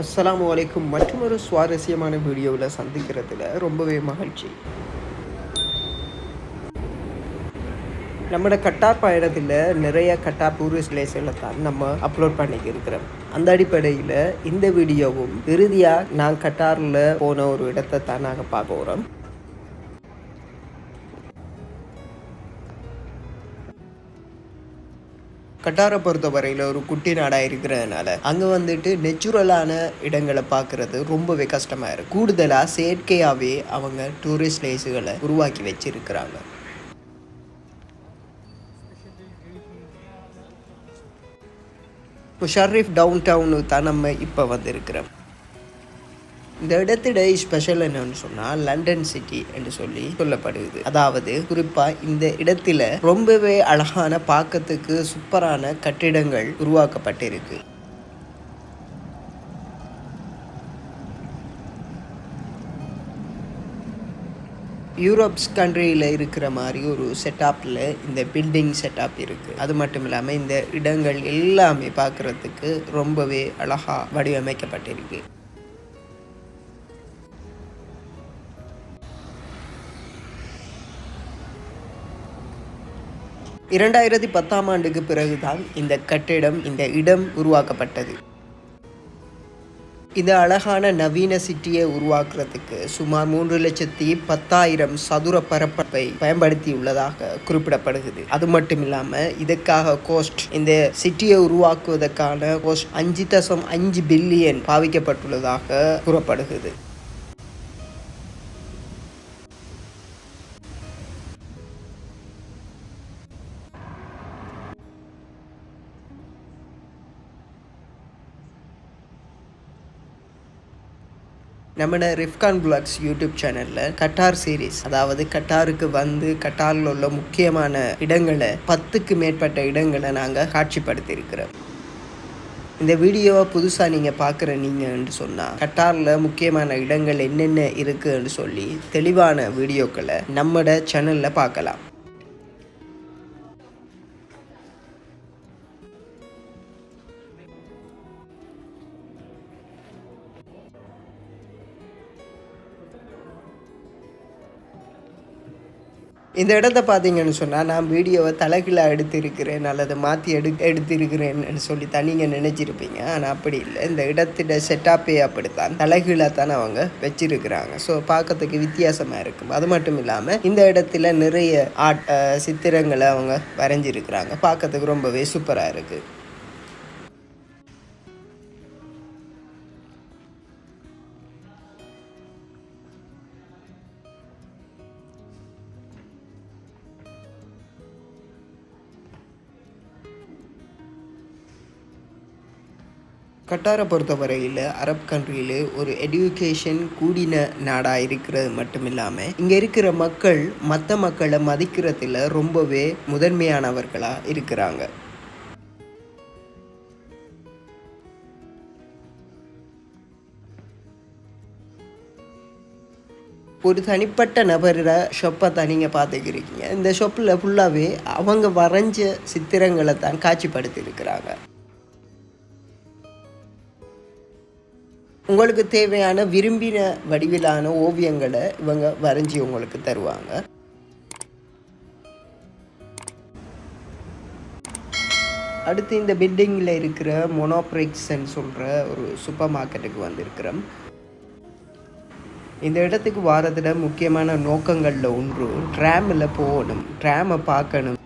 அஸ்லாம் அலைக்கும் மற்றொரு சுவாரஸ்யமான வீடியோவில் சந்திக்கிறதுல ரொம்பவே மகிழ்ச்சி. நம்மளோட கட்டார் பயணத்தில் நிறைய கட்டார் டூரிஸ்ட் பிளேஸ்களை தான் நம்ம அப்லோட் பண்ணிக்கிருக்கிறோம். அந்த அடிப்படையில் இந்த வீடியோவும் இறுதியாக நான் கட்டாரில் போன ஒரு இடத்தை தான் நாங்கள் பார்க்க போகிறோம் கட்டாரை பொறுத்த வரையில் ஒரு குட்டி நாடாக இருக்கிறதுனால அங்கே வந்துட்டு நெச்சுரலான இடங்களை பார்க்குறது ரொம்பவே கஷ்டமாக இருக்குது கூடுதலாக செயற்கையாகவே அவங்க டூரிஸ்ட் பிளேஸுகளை உருவாக்கி வச்சுருக்கிறாங்க. இப்போ ஷர்ரீஃப் டவுன் டவுனுக்கு தான் நம்ம இப்போ வந்திருக்கிறோம். இந்த இடத்திட ஸ்பெஷல் என்னன்னு சொன்னால் லண்டன் சிட்டி என்று சொல்லி சொல்லப்படுது அதாவது குறிப்பாக இந்த இடத்துல ரொம்பவே அழகான பார்க்கறதுக்கு சூப்பரான கட்டிடங்கள் உருவாக்கப்பட்டிருக்கு. யூரோப்ஸ் கண்ட்ரியில் இருக்கிற மாதிரி ஒரு செட்டப்பில் இந்த பில்டிங் செட்டப் இருக்குது அது மட்டும் இல்லாமல் இந்த இடங்கள் எல்லாமே பார்க்குறதுக்கு ரொம்பவே அழகாக வடிவமைக்கப்பட்டிருக்கு. இரண்டாயிரத்தி பத்தாம் ஆண்டுக்கு பிறகுதான் இந்த கட்டிடம் இந்த இடம் உருவாக்கப்பட்டது. இந்த அழகான நவீன சிட்டியை உருவாக்குறதுக்கு சுமார் மூன்று லட்சத்தி பத்தாயிரம் சதுர பரப்பை பயன்படுத்தியுள்ளதாக குறிப்பிடப்படுகிறது. அது மட்டும் இல்லாமல் இதற்காக கோஸ்ட் இந்த சிட்டியை உருவாக்குவதற்கான கோஸ்ட் அஞ்சு தசம் அஞ்சு பில்லியன் பாவிக்கப்பட்டுள்ளதாக கூறப்படுகிறது. நம்மளோட ரிஃப்கான் பிளாக்ஸ் யூடியூப் சேனலில் கட்டார் சீரீஸ் அதாவது கட்டாருக்கு வந்து கட்டாரில் உள்ள முக்கியமான இடங்களை பத்துக்கு மேற்பட்ட இடங்களை நாங்கள் காட்சிப்படுத்தியிருக்கிறோம். இந்த வீடியோவை புதுசாக நீங்கள் பார்க்குற நீங்கள்னு சொன்னால் கட்டாரில் முக்கியமான இடங்கள் என்னென்ன இருக்குன்னு சொல்லி தெளிவான வீடியோக்களை நம்மட சேனலில் பார்க்கலாம். இந்த இடத்த பார்த்தீங்கன்னு சொன்னால் நான் வீடியோவை தலைகீழாக எடுத்திருக்கிறேன் அல்லது மாற்றி எடு எடுத்திருக்கிறேன்னு சொல்லி தான் நீங்கள் நினச்சிருப்பீங்க. ஆனால் அப்படி இல்லை. இந்த இடத்திட செட்டப்பே அப்படித்தான். தலைகீழாக தான் அவங்க வச்சிருக்கிறாங்க. ஸோ பார்க்கறதுக்கு வித்தியாசமாக இருக்கும் அது மட்டும் இல்லாமல் இந்த இடத்துல நிறைய ஆட் சித்திரங்களை அவங்க வரைஞ்சிருக்கிறாங்க. பார்க்கறதுக்கு ரொம்பவே சூப்பராக இருக்குது கட்டாரை பொறுத்தவரையில் அரப் கண்ட்ரியில் ஒரு எஜுகேஷன் கூடின நாடாக இருக்கிறது மட்டும் இல்லாமல் இங்கே இருக்கிற மக்கள் மற்ற மக்களை மதிக்கிறதுல ரொம்பவே முதன்மையானவர்களாக இருக்கிறாங்க. ஒரு தனிப்பட்ட நபரோட ஷொப்பை தான் நீங்கள் பார்த்துக்கிறீங்க இந்த ஷொப்பில் ஃபுல்லாகவே அவங்க வரைஞ்ச சித்திரங்களை தான் காட்சிப்படுத்தியிருக்கிறாங்க. உங்களுக்கு தேவையான விரும்பின வடிவிலான ஓவியங்களை இவங்க வரைஞ்சி உங்களுக்கு தருவாங்க. அடுத்து இந்த பில்டிங்கில் இருக்கிற மொனோப்ரிக்ஸ்ன்னு சொல்கிற ஒரு சூப்பர் மார்க்கெட்டுக்கு வந்திருக்கிறோம். இந்த இடத்துக்கு வாரத்தில் முக்கியமான நோக்கங்களில் ஒன்று ட்ராமில் போகணும் ட்ராமை பார்க்கணும்.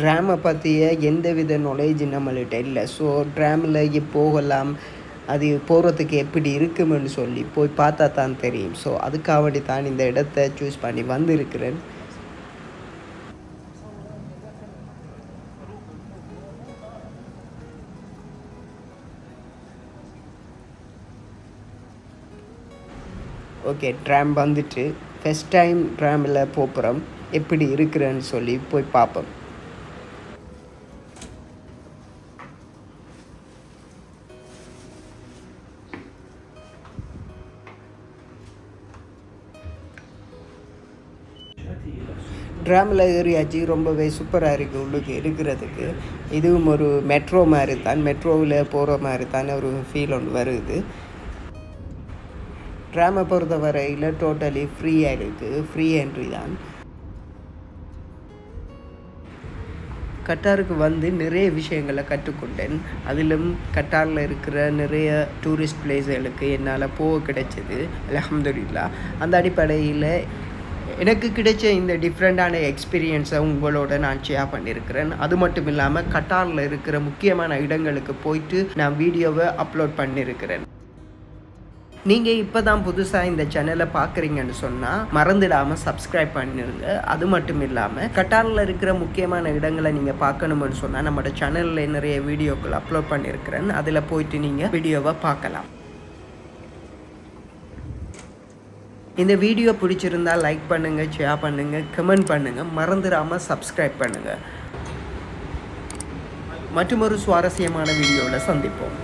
ட்ராமை பற்றிய எந்தவித நாலேஜ் நம்மள்கிட்ட இல்லை. ஸோ ட்ராமில் போகலாம். அது போகிறதுக்கு எப்படி இருக்குமென்னு சொல்லி போய் பார்த்தா தான் தெரியும். ஸோ அதுக்காக வேண்டி தான் இந்த இடத்த சூஸ் பண்ணி வந்திருக்கிறேன். ஓகே ட்ராம் வந்துட்டு ஃபஸ்ட் டைம் ட்ராமில் போகிறோம் எப்படி இருக்கிறேன்னு சொல்லி போய் பார்ப்போம். ட்ராமில் ஏறியாச்சு ரொம்பவே சூப்பராக இருக்குது உள்ளுக்கு இருக்கிறதுக்கு. இதுவும் ஒரு மெட்ரோ மாதிரி தான் மெட்ரோவில் போகிற மாதிரி தான் ஒரு ஃபீல் ஒன்று வருது. ட்ராமை பொறுத்த வரையில் டோட்டலி ஃப்ரீயாக இருக்குது ஃப்ரீ என்ட்ரி தான். கட்டாருக்கு வந்து நிறைய விஷயங்களை கற்றுக்கொண்டேன். அதிலும் கட்டாரில் இருக்கிற நிறைய டூரிஸ்ட் பிளேஸ்களுக்கு என்னால் போக கிடைச்சது. அலமதுல்லா அந்த அடிப்படையில் எனக்கு கிடைச்ச இந்த டிஃப்ரெண்ட்டான எக்ஸ்பீரியன்ஸை உங்களோட நான் ஷேர் பண்ணியிருக்கிறேன் அது மட்டும் இல்லாமல் கட்டாரில் இருக்கிற முக்கியமான இடங்களுக்கு போயிட்டு நான் வீடியோவை அப்லோட் பண்ணியிருக்கிறேன் நீங்கள் இப்போ தான் புதுசாக இந்த சேனலை பார்க்குறீங்கன்னு சொன்னால் மறந்துடாமல் சப்ஸ்கிரைப் பண்ணிடுங்க அது மட்டும் இல்லாமல் கட்டாரில் இருக்கிற முக்கியமான இடங்களை நீங்கள் பார்க்கணும்னு சொன்னால் நம்மளோட சேனலில் நிறைய வீடியோக்கள் அப்லோட் பண்ணியிருக்கிறேன் அதில் போயிட்டு நீங்கள் வீடியோவை பார்க்கலாம். இந்த வீடியோ பிடிச்சிருந்தா லைக் பண்ணுங்கள் ஷேர் பண்ணுங்கள் கமெண்ட் பண்ணுங்கள் மறந்துடாமல் சப்ஸ்கிரைப் பண்ணுங்கள் மற்றும் ஒரு சுவாரஸ்யமான வீடியோவில் சந்திப்போம்.